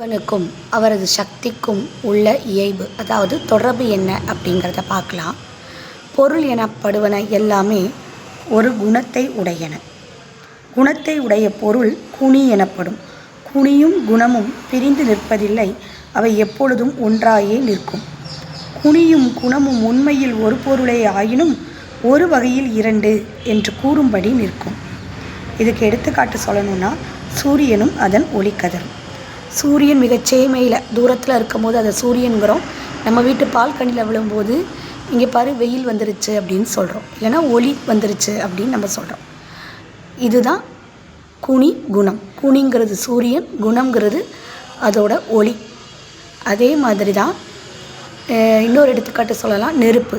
இறைவனுக்கும் அவரது சக்திக்கும் உள்ள இயைபு அதாவது தொடர்பு என்ன அப்படிங்கிறத பார்க்கலாம். பொருள் எனப்படுவன எல்லாமே ஒரு குணத்தை உடையன. குணத்தை உடைய பொருள் குணி எனப்படும். குணியும் குணமும் பிரிந்து நிற்பதில்லை அவை எப்பொழுதும் ஒன்றாயே நிற்கும். குணியும் குணமும் உண்மையில் ஒரு பொருளே ஆயினும் ஒரு வகையில் இரண்டு என்று கூறும்படி நிற்கும். இதுக்கு எடுத்துக்காட்டு சொல்லணும்னா சூரியனும் அதன் ஒளிக்கதரும். சூரியன் மிகச் சேமையில் தூரத்தில் இருக்கும்போது அதை சூரியனுங்கிறோம். நம்ம வீட்டு பால்கனியில் விழும்போது இங்கே பாரு வெயில் வந்துருச்சு அப்படின்னு சொல்கிறோம் இல்லைன்னா ஒளி வந்துருச்சு அப்படின்னு நம்ம சொல்கிறோம் இதுதான் குனி குணம். குனிங்கிறது சூரியன் குணம்ங்கிறது அதோட ஒளி. அதே மாதிரி தான் இன்னொரு எடுத்துக்காட்டு சொல்லலாம் நெருப்பு.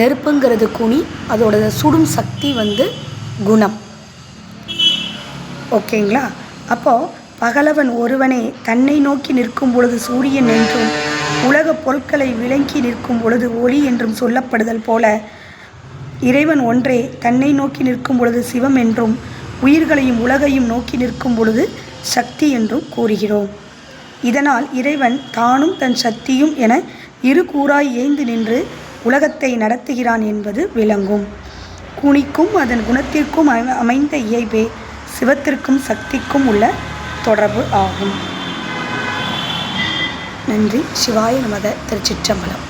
நெருப்புங்கிறது குணி அதோட சுடும் சக்தி வந்து குணம். ஓகேங்களா? அப்போது பகலவன் ஒருவனே தன்னை நோக்கி நிற்கும் பொழுது சூரியன் என்றும் உலகப் பொருட்களை விளங்கி நிற்கும் பொழுது ஒளி என்றும் சொல்லப்படுதல் போல இறைவன் ஒன்றே தன்னை நோக்கி நிற்கும் பொழுது சிவம் என்றும் உயிர்களையும் உலகையும் நோக்கி நிற்கும் பொழுது சக்தி என்றும் கூறுகிறோம். இதனால் இறைவன் தானும் தன் சக்தியும் என இரு கூறாய் ஏய்ந்து நின்று உலகத்தை நடத்துகிறான் என்பது விளங்கும். குணிக்கும் அதன் குணத்திற்கும் அமை- அமைந்த இயல்பே சிவத்திற்கும் சக்திக்கும் உள்ள தொடர்பு ஆகும். நன்றி. சிவாய நமத திருச்சிற்றம்பலம்.